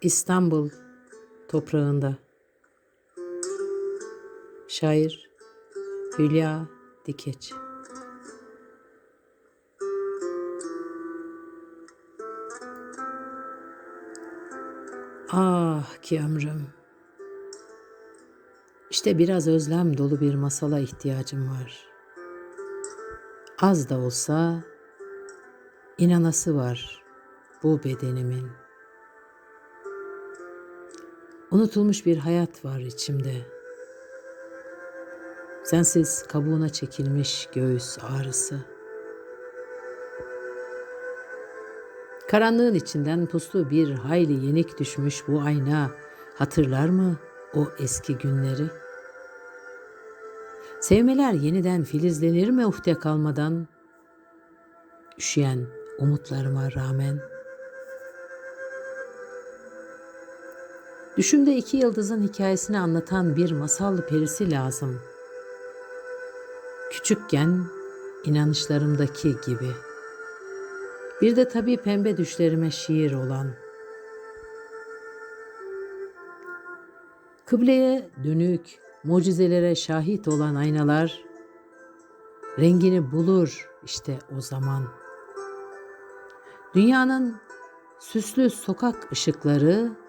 İstanbul toprağında. Şair Hülya Dikeç Ah ki ömrüm. İşte biraz özlem dolu bir masala ihtiyacım var. Az da olsa inanası var bu bedenimin. Unutulmuş bir hayat var içimde. Sensiz kabuğuna çekilmiş göğüs ağrısı. Karanlığın içinden puslu bir hayli yenik düşmüş bu ayna hatırlar mı o eski günleri? Sevmeler yeniden filizlenir mi uhde kalmadan? Üşüyen umutlarıma rağmen. Düşümde iki yıldızın hikayesini anlatan bir masal perisi lazım. Küçükken inanışlarımdaki gibi. Bir de tabii pembe düşlerime şiir olan. Kıbleye dönük, mucizelere şahit olan aynalar rengini bulur işte o zaman. Dünyanın süslü sokak ışıkları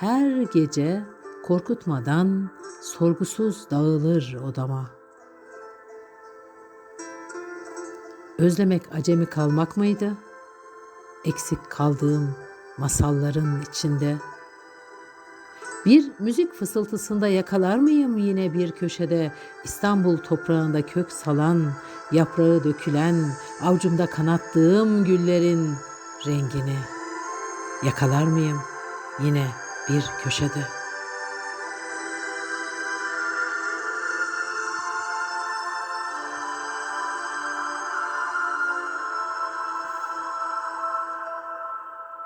her gece korkutmadan sorgusuz dağılır odama. Özlemek acemi kalmak mıydı? Eksik kaldığım masalların içinde. Bir müzik fısıltısında yakalar mıyım yine bir köşede İstanbul toprağında kök salan, yaprağı dökülen, avcumda kanattığım güllerin rengini? Yakalar mıyım yine bir köşede?''